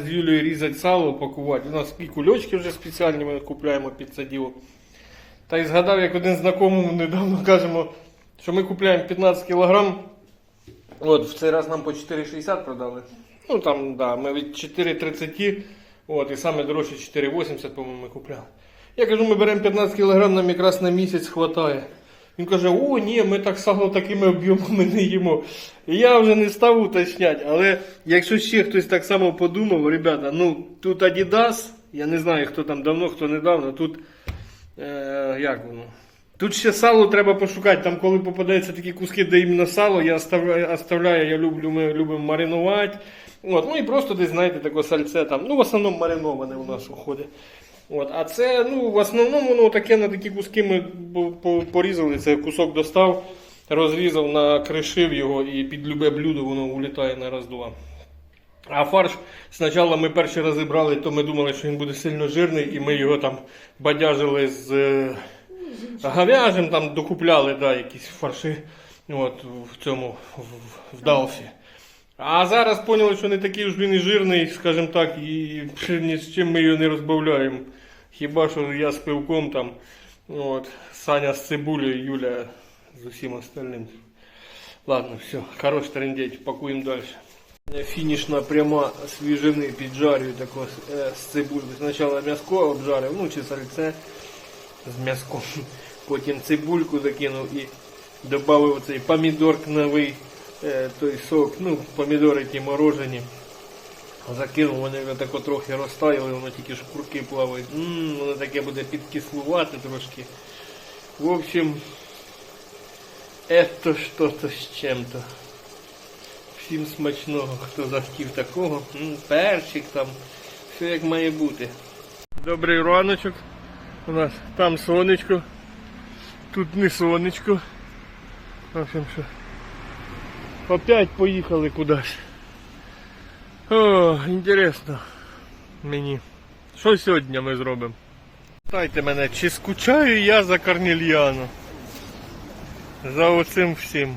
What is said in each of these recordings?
З Юлією різати сало, пакувати. У нас і кульочки вже спеціальні ми купуємо під це діло. Та й згадав, як один знайомому недавно кажемо, що ми купуємо 15 кілограм. От, в цей раз нам по 4,60 продали. Ну там, да, ми від 4,30, от, і саме дорожче 4,80, по-моєму, ми купляли. Я кажу, ми беремо 15 кг, нам якраз на місяць хватає. Він каже, о, ні, ми так сало такими об'ємами не їмо. І я вже не став уточняти, але якщо ще хтось так само подумав, ребята, ну тут Adidas, я не знаю, хто там давно, хто недавно, тут е, як воно? Тут ще сало треба пошукати. Там, коли попадаються такі куски, де іменно сало, я оставляю, оставляю я люблю, ми любимо маринувати. От, ну і просто десь, знаєте, таке сальце там. Ну, в основному мариноване у нас уходить. От, а це, ну, в основному воно таке на такі куски ми по- по- порізали. Це кусок достав, розрізав, накришив його і під любе блюдо воно улітає на раз-два. А фарш спочатку ми перші рази брали, то ми думали, що він буде сильно жирний, і ми його там бадяжили з е, говяжим, там докупляли да, якісь фарши от, в цьому в, в Далфі. А зараз поняли, що не такий ж він і жирний, скажімо так, і ні з чим ми його не розбавляємо. Хіба що я з пивком там, от, Саня з цибулею, Юля з усім остальним. Ладно, все, хорош трендеть, пакуємо далі. Фінішна пряма свіжини піджарюю тако з цибулькою. Спочатку м'яско обжарив, ну чи сальце з м'яском. Потім цибульку закинув і додав цей помідор новий, е, той сок, ну, помідори ті морожені. Закинув, вони вже тако трохи розтаяли, воно тільки шкурки плавають. Ммм, воно таке буде підкислувати трошки. В общем, это что-то з чим-то. Всім смачного, хто захотів такого. М, перчик там, все як має бути. Добрий раночок. У нас там сонечко, тут не сонечко. В общем, що. Опять поїхали кудись. О, інтересно мені. Що сьогодні ми зробимо? Питайте мене, чи скучаю я за Корнельяно? За оцим всім.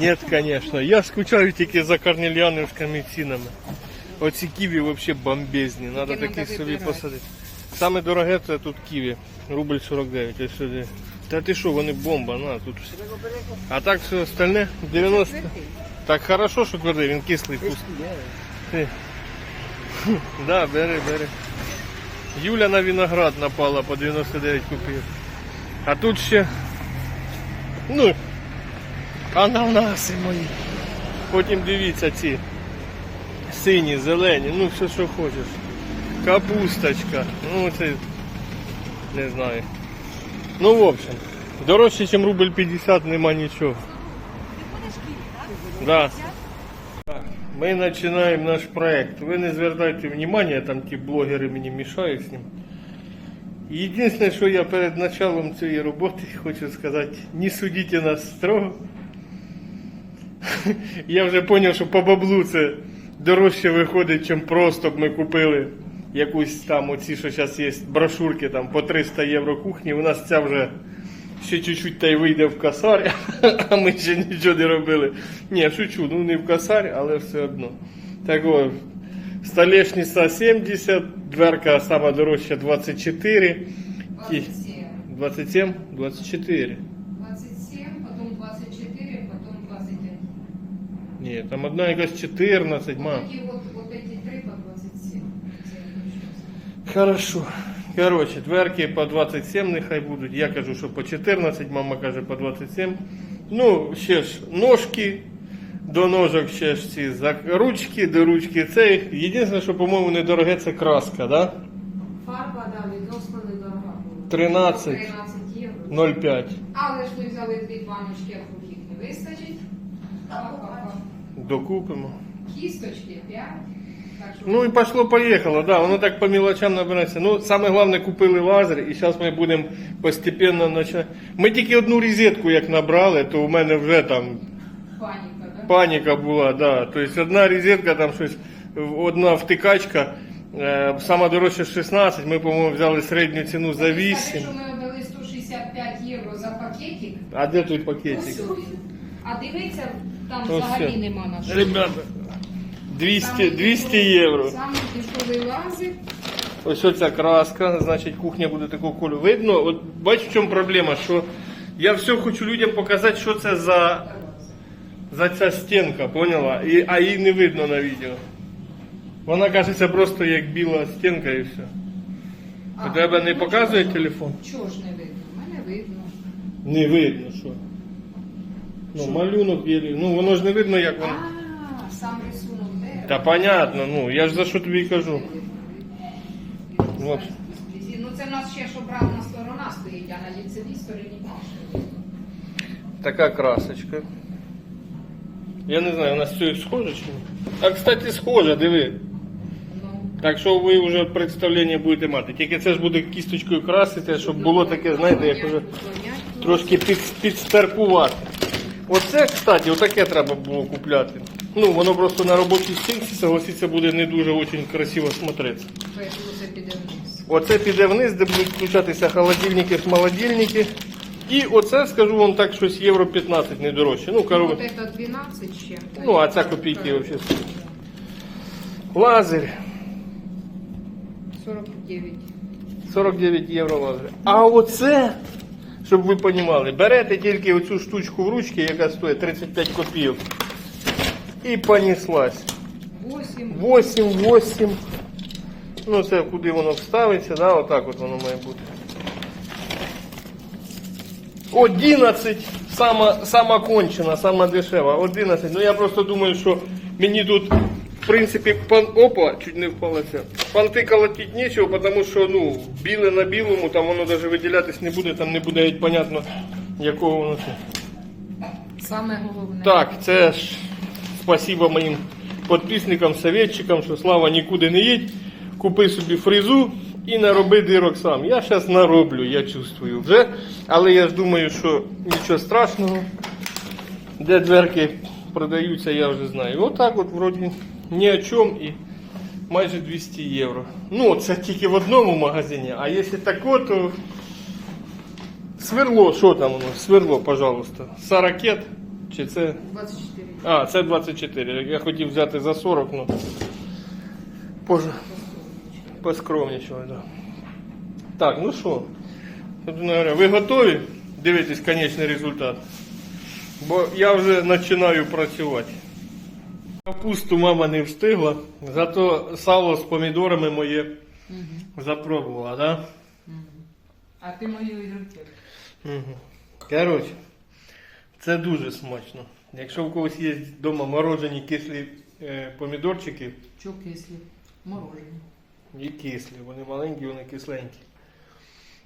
Нет, конечно. Я скучаю тільки за корнельяновськими цінами. Оці ківі взагалі бомбезні. Надо такі собі посадити. Саме дороге це тут ківі. Рубль 49. Ось сюди. Та ти що, вони бомба, на тут. А так все остальне 90. Так хорошо, що твердий, він кислий вкусний. Да, бери, бери. Юля на виноград напала по 99 купив. А тут ще. Ну, ананаси мої. Потім дивіться ці сині, зелені, ну все що хочеш. Капусточка. Ну це не знаю. Ну в общем, дорожче, ніж рубль 50 нема нічого. Да. Ми починаємо наш проект. Ви не звертайте внимання, там ті блогери мені мішають з ним. Єдине, що я перед началом цієї роботи хочу сказати, не судіть нас строго. Я вже зрозумів, що по баблу це дорожче виходить, ніж просто б ми купили якусь там оці, що зараз є брошурки там по 300 євро кухні. У нас ця вже ще чуть-чуть та й вийде в косарь, а ми ще нічого не робили. Ні, шучу, ну не в косарь, але все одно. Так от, столешниця 70, дверка сама дорожча 24. Ті- 27. 27? 24. 27, потом 24, потом 21. Ні, там одна якась 14, ма. Вот эти вот, вот эти три по 27. Це я хочу Хорошо. Короче, дверки по 27 нехай будуть. Я кажу, що по 14, мама каже по 27. Ну, ще ж ножки. До ножок ще ж ці ручки, до ручки цей. Єдине, що, по-моєму, недороге, це краска, да? Фарба, да, відносно недорога була. 13. 13 євро. 0,5. Але ж ми взяли дві баночки, а їх не вистачить. Па-па-па. Докупимо. Кісточки 5. Ну і пошло поїхало, да, воно так по мелочам набирається. Ну, саме головне, купили лазер, і зараз ми будемо постепенно починати. Ми тільки одну розетку як набрали, то у мене вже там паніка, да? паніка була, да. Тобто одна розетка, там щось, одна втикачка, е, сама дорожча 16, ми, по-моєму, взяли середню ціну за 8. Що ми дали 165 євро за пакетик. А де той пакетик? А дивіться, там Ось взагалі все. нема нашого. Ребята, 200, 200 євро. Саме дешевий лазер. Ось оця краска, значить кухня буде такого кольору. Видно, от бач в чому проблема, що я все хочу людям показати, що це за, за ця стінка, поняла? І, а її не видно на відео. Вона кажеться просто як біла стінка і все. У тебе не показує телефон? Чого ж не видно? Мене видно. Не видно, що. Ну, малюнок є. Ну воно ж не видно, як воно. А, сам? Та понятно, ну я ж за що тобі і кажу. Вот. Ну це в нас ще ж обратна сторона стоїть, а на ліцевій стороні більше. Така красочка. Я не знаю, у нас все схоже чи ні? А кстати, схоже, диви. Ну, Так що ви вже представлення будете мати. Тільки це ж буде кісточкою красити, щоб було таке, знаєте, як вже трошки під, підстаркувати. Оце, кстати, отаке треба було купляти. Ну, воно просто на робочій стінці, согласіться, буде не дуже очень красиво смотреться. Поэтому це піде вниз. Оце піде вниз, де будуть включатися холодильники, холодильники. І оце, скажу вам так, щось євро 15 не дорожче. Ну, Вот коротше. это 12 ще. Ну, а ця копійки стоїть. Лазер. 49. 49 євро лазер. А оце, щоб ви розуміли, берете тільки оцю штучку в ручки, яка стоїть 35 копійок. І понеслась. 8. 8, 8. Ну, це куди воно вставиться, да? отак от воно має бути. 11. Сама, сама кончена, сама дешева. 11. Ну я просто думаю, що мені тут, в принципі, пан... опа, чуть не впала ця. Панти колотить нічого, тому що ну, біле на білому, там воно навіть виділятись не буде, там не буде геть понятно, якого воно це. Саме головне. Так, це ж спасибо моїм підписникам, советчикам, що Слава нікуди не їдь, купи собі фрезу і нароби дирок сам. Я зараз нароблю, я чувствую вже. Але я ж думаю, що нічого страшного. Де дверки продаються, я вже знаю. Отак от вроді ні о чому і майже 200 євро. Ну, це тільки в одному магазині, а якщо тако, то сверло, що там воно? Сверло, пожалуйста. Саракет. Чи це. 24. А, це 24. Я хотів взяти за 40, ну. Боже. Поскромнічого, так. Да. Так, ну що. Ви готові дивитись кінечний результат? Бо я вже починаю працювати. Капусту мама не встигла, зато сало з помідорами моє запробувала, так? Да? А ти мою ігру. Угу. Коротше, це дуже смачно. Якщо в когось є вдома морожені кислі е, помідорчики, Чо кислі? Морожені. і кислі, вони маленькі, вони кисленькі.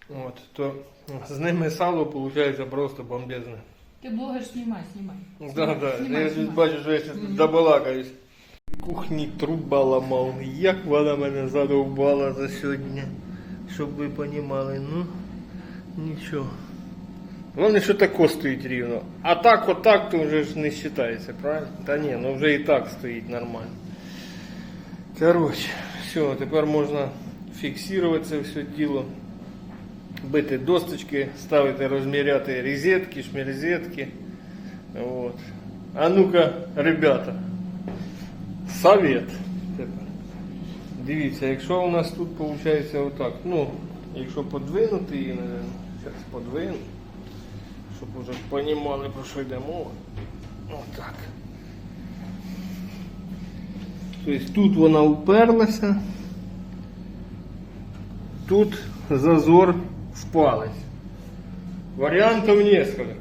От, то з ними сало виходить просто бомбезне. Ти блогер знімай, знімай. Да, да. Я ж бачу, що я зараз добалакаюсь. Кухні труба ламав. Як вона мене задовбала за сьогодні. Щоб ви понімали, ну нічого. Головне, що тако стоїть рівно. А так, отак, то вже ж не вважається, правильно? Та ні, ну вже і так стоїть нормально. Коротше, все, тепер можна фіксувати це все діло. Бити досточки, ставити, розміряти розетки, шмерезетки. Вот. А ну-ка, ребята, совет. Дивіться, якщо у нас тут виходить отак, ну, якщо подвинути її, наверное, зараз подвину, щоб уже понімали, про що йде мова. Отак. Тобто тут вона уперлася, тут зазор в палець. Варіантів несколько.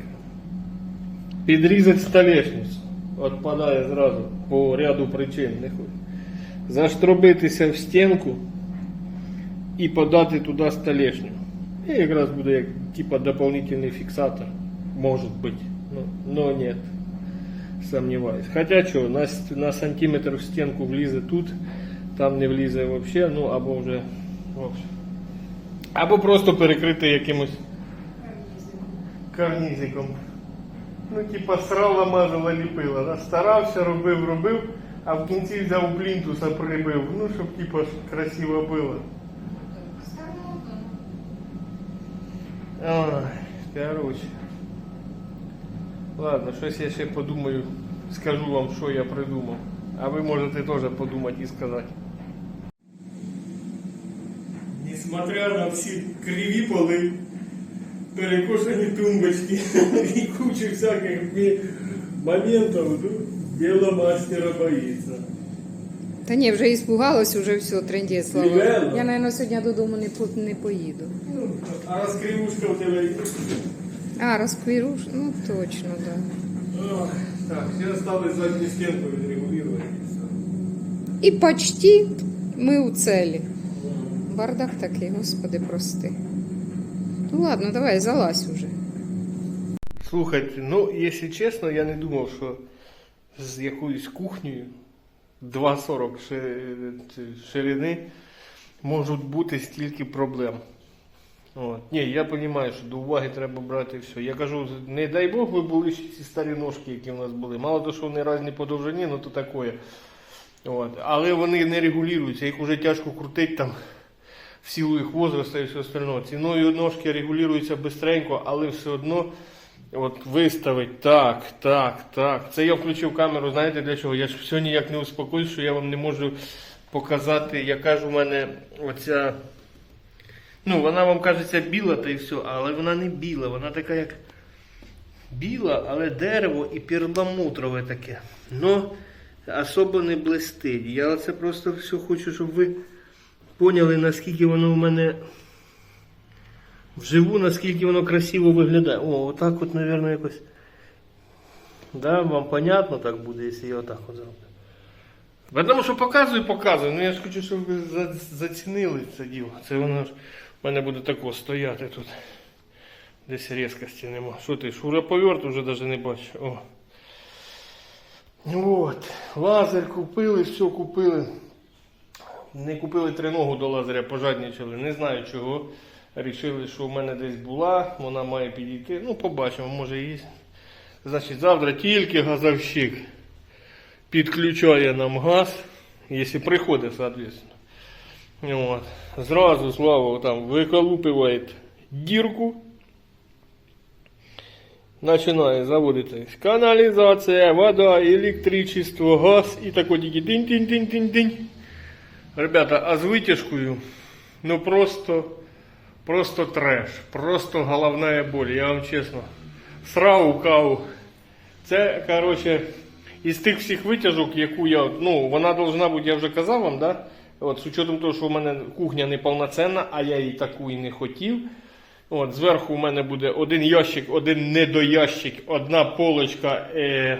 Підрізати столешницю. Отпадає зразу по ряду причин. Не хочу. Заштробитися в стінку і подати туди столешню. І якраз буде як типа дополнительний фіксатор. Може бути. Ну, но нет. Сомневаюсь. Хотя що, на, с- на сантиметр в стінку влізе тут, там не влізе взагалі, ну або вже. в общем. Або просто перекрити якимось карнізиком. Ну, типа срала, мазала, ліпила. Да? Старався, робив, робив, а в кінці взяв плінтуса прибив. Ну, щоб типа красиво було. Ой, короче. Ладно, щось я ще подумаю, скажу вам, що я придумав. А ви можете теж подумати і сказати. Несмотря на всі криві поли, перекошені тумбочки і кучу всяких моментів, ну, діло мастера боїться. Та ні, вже іспугалась, уже все, трендє, слава. Реально? Я, мабуть, сьогодні додому не, по- не поїду. Ну, А розкривушка у тебе є? А, розквіруш? Ну, точно, так. Да. Ох, Так, все осталось заднюю стенку відрегулювати. і. І почти ми у целі. Бардак такий, господи, прости. Ну ладно, давай, залазь уже. Слухайте, ну, якщо чесно, я не думав, що з якоюсь кухнею 2,40 ширини можуть бути стільки проблем. От. Ні, я розумію, що до уваги треба брати все. Я кажу, не дай Бог, ви були ці старі ножки, які в нас були. Мало того, що вони різні по довжині, ну то таке. Але вони не регулюються, їх вже тяжко крутити там в силу їх возрасту і все остальное. Ціною ножки регулюються бистренько, але все одно от виставить так, так, так. Це я включив камеру, знаєте для чого? Я ж все ніяк не успокоюсь, що я вам не можу показати, яка ж у мене оця. Ну, вона вам кажеться біла та і все, але вона не біла, вона така як біла, але дерево і перламутрове таке. Но особо не блистить. Я оце просто все хочу, щоб ви поняли, наскільки воно в мене вживу, наскільки воно красиво виглядає. О, отак от, мабуть, якось. Да, вам понятно так буде, якщо я отак от зроблю. Тому що показую, показую. Ну я ж хочу, щоб ви за- зацінили це діло. Це воно ж в мене буде тако стояти тут. Десь різкості нема. Що ти, шуруповерт уже навіть не бачу. О. От. Лазер купили, все купили. Не купили триногу до лазаря, пожадничали. Не знаю чого. Рішили, що в мене десь була, вона має підійти. Ну, побачимо, може є. Значить, завтра тільки газовщик підключає нам газ, якщо приходить, соответственно. Вот. Зразу Слава там виколупивает дірку. Починає заводитись каналізація, вода, електричество, газ і тако тільки динь-динь-динь-динь-динь. Ребята, а з витяжкою, ну просто, просто треш, просто головна боль, я вам чесно. Срав каву. Це, коротше, із тих всіх витяжок, яку я, ну, вона должна бути, я вже казав вам, да? От, з учетом того, що у мене кухня не повноцінна, а я її таку і не хотів. От, зверху у мене буде один ящик, один недоящик, одна полочка, е,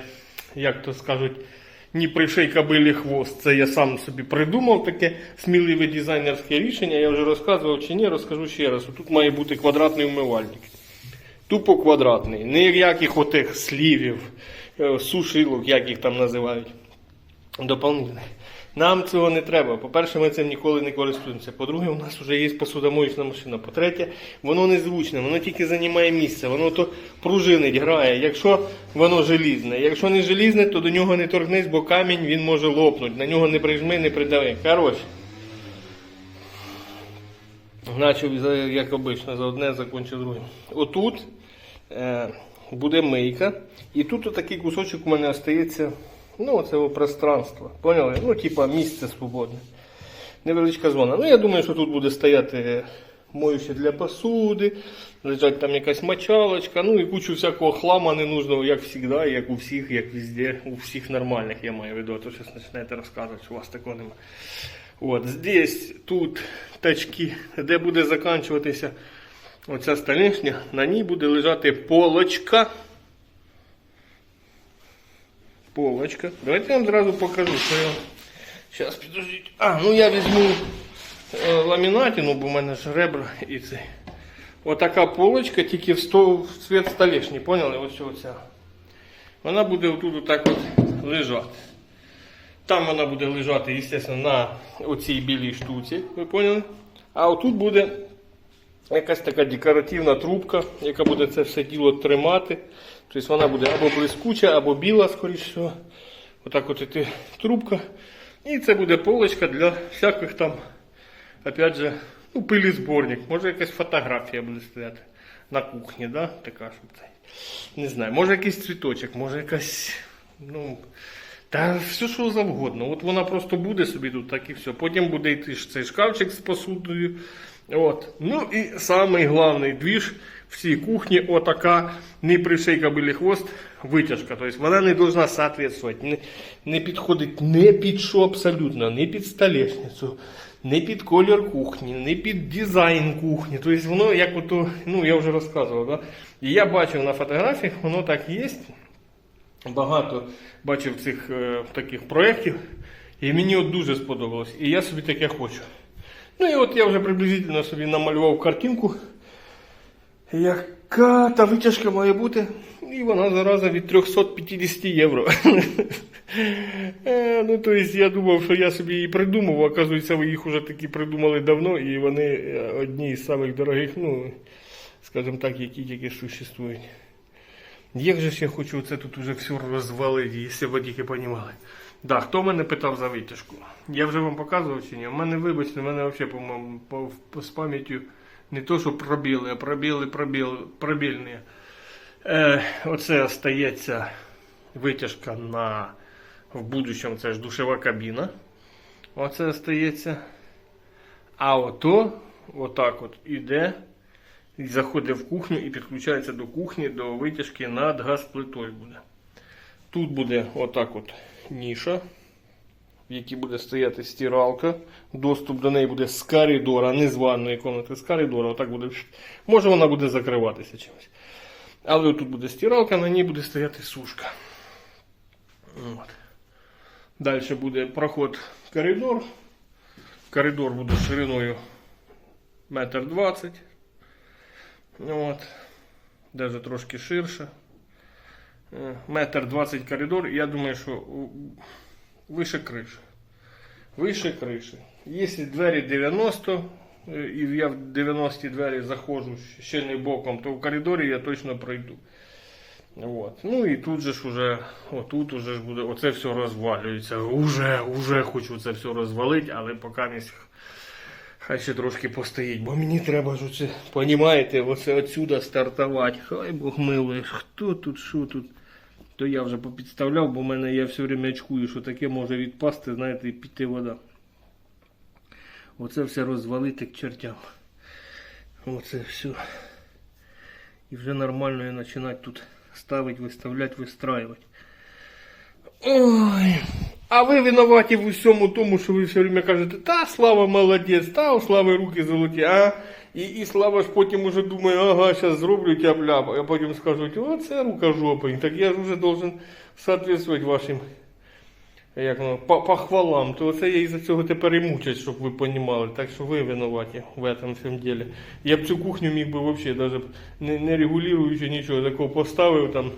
як то скажуть, ні приший кабилі хвост. Це я сам собі придумав таке сміливе дизайнерське рішення. Я вже розказував чи ні, розкажу ще раз. Тут має бути квадратний умивальник. Тупо квадратний. Ніяких отих слівів, е, сушилок, як їх там називають. Доповнительних. Нам цього не треба. По-перше, ми цим ніколи не користуємося. По-друге, у нас вже є посудомоїчна машина. По-третє, воно незручне, воно тільки займає місце, воно то пружинить, грає. Якщо воно желізне. Якщо не желізне, то до нього не торкнись, бо камінь він може лопнути. На нього не прижми, не придави. Коротше. Начав, як обично, за одне закінчив друге. Отут е, буде мийка, і тут отакий кусочок у мене остається, ну, це пространство. Поняли? Ну, типа місце свободне. Невеличка зона. Ну, я думаю, що тут буде стояти моюще для посуди, лежать там якась мочалочка, ну і кучу всякого хлама ненужного, як завжди, як у всіх, як везде, у всіх нормальних, я маю в виду, а то щось починаєте розказувати, що у вас такого немає. От, здесь, тут тачки, де буде закінчуватися оця столешня, на ній буде лежати полочка. Полочка. Давайте я вам зразу покажу, що я. Зараз підождіть. А, ну я візьму е, ламінатину, бо в мене ж ребра і цей. Отака полочка, тільки в, сто, в цвет столешні, поняли? Ось оця. Вона буде отут отак от лежати. Там вона буде лежати, звісно, на оцій білій штуці, ви поняли? А отут буде якась така декоративна трубка, яка буде це все діло тримати. Тобто вона буде або блискуча, або біла, скоріш всього. Отак от іти трубка. І це буде полочка для всяких там, опять же, ну, пилізборник. Може якась фотографія буде стояти на кухні, да? така, щоб це. Не знаю, може якийсь цвіточок, може якась, ну, Та все, що завгодно. От вона просто буде собі тут, так і все. Потім буде йти цей шкафчик з посудою. От. Ну і самий головний двіж в цій кухні отака не приший кобилі хвост, витяжка. Тобто вона не должна соответствувати, не, не підходить не під що абсолютно, не під столешницю, не під колір кухні, не під дизайн кухні. Тобто воно як ото, ну я вже розказував, да? і я бачив на фотографіях, воно так є. Багато бачив цих е, таких проєктів, і мені от дуже сподобалось. І я собі таке хочу. Ну і от я вже приблизительно собі намалював картинку, яка та витяжка має бути. І вона зараза від 350 євро. Е, Ну, тобто я думав, що я собі її придумав, оказується, ви їх вже такі придумали давно, і вони е, одні з самих дорогих, ну, скажімо так, які тільки существують. Як же ж я хочу це тут уже все розвалити, якщо ви тільки понімали. Да, хто мене питав за витяжку? Я вже вам показував чи ні? У мене, вибачте, у мене взагалі, по-моєму, по, по, з пам'яттю не то, що пробіли, а пробіли, пробіли, пробільні. Е, оце остається витяжка на в будущому, це ж душова кабіна. Оце остається. А ото, отак от іде. І заходить в кухню і підключається до кухні, до витяжки над газплитою буде. Тут буде отак от ніша, в якій буде стояти стиралка. Доступ до неї буде з коридора, не з ванної кімнати, з коридора. Отак буде. Може вона буде закриватися чимось. Але тут буде стиралка, на ній буде стояти сушка. От. Далі буде проход коридор. Коридор буде шириною метр двадцять. Ну От. Даже трошки ширше. Е, Метр двадцять коридор. Я думаю, що вище криші. Вище криші. Якщо двері 90, е, і я в 90 двері заходжу ще не боком, то в коридорі я точно пройду. От. Ну і тут же ж уже, отут уже ж буде, оце все розвалюється. Уже, уже хочу це все розвалити, але поки не Хай ще трошки постоїть, бо мені треба ж оце, понімаєте, оце отсюда стартувати. Хай Бог милує, хто тут, що тут. То я вже попідставляв, бо в мене я все время очкую, що таке може відпасти, знаєте, і піти вода. Оце все розвалити к чертям. Оце все. І вже нормально я починати тут ставити, виставляти, вистраювати. Ой. А ви винуваті в усьому тому, що ви все время кажете, та Слава молодець, та у Слави руки золоті, а? І, і Слава ж потім уже думає, ага, зараз зроблю тяп-ляп, а потім скажуть, о, це рука жопа. Так я ж вже должен соответствовать вашим як по- похвалам. То це я із-за цього тепер і мучать, щоб ви понімали. Так що ви винуваті в этом всьому ділі. Я б цю кухню міг би взагалі даже не, не регулюючи нічого, такого поставив там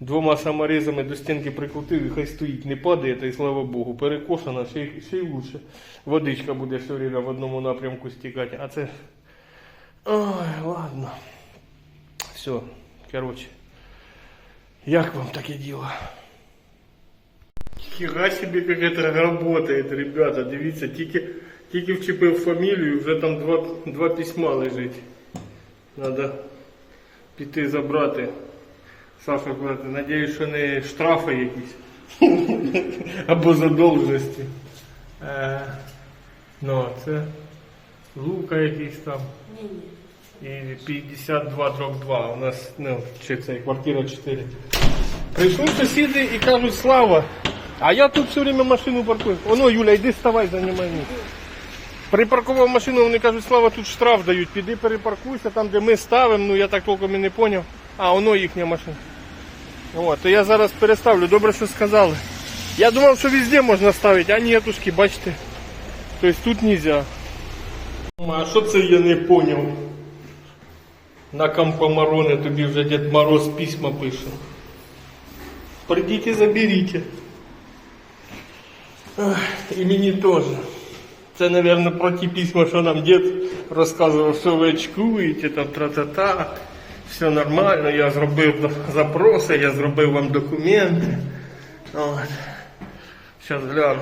двома саморізами до стінки прикрутив і хай стоїть, не падає, та й слава Богу. Перекошена, ще, й- ще й лучше. Водичка буде все время в одному напрямку стікати. А це. Ой, ладно. Все, короче. Як вам таке діло? Хіга собі як это работает, ребята, дивіться, тільки, тільки вчепив фамілію, вже там два, два письма лежить. Надо піти забрати. Саша, брати, надіюсь, що не штрафи якісь. Або задовженості. Е, ну, а це лука якийсь там. І 52 дроб 2. У нас, ну, чи це квартира 4. Прийшли сусіди і кажуть, Слава, а я тут все время машину паркую. Оно, Юля, йди вставай, займай місце. Припаркував машину, вони кажуть, Слава, тут штраф дають, піди перепаркуйся там, де ми ставимо, ну я так толком і не зрозумів. А, воно їхня машина. От, то я зараз переставлю, добре, що сказали. Я думав, що везде можна ставити, а нетушки, бачите. Тобто тут нельзя. А що це я не зрозумів? На Кампомароне тобі вже Дед Мороз письма пише. Придите, заберите. Ах, І мені теж. Це, мабуть, про ті письма, що нам дід розказував, що ви очкуєте, там тра-та-та. Все нормально, я зробив запроси, я зробив вам документи. От. Зараз гляну.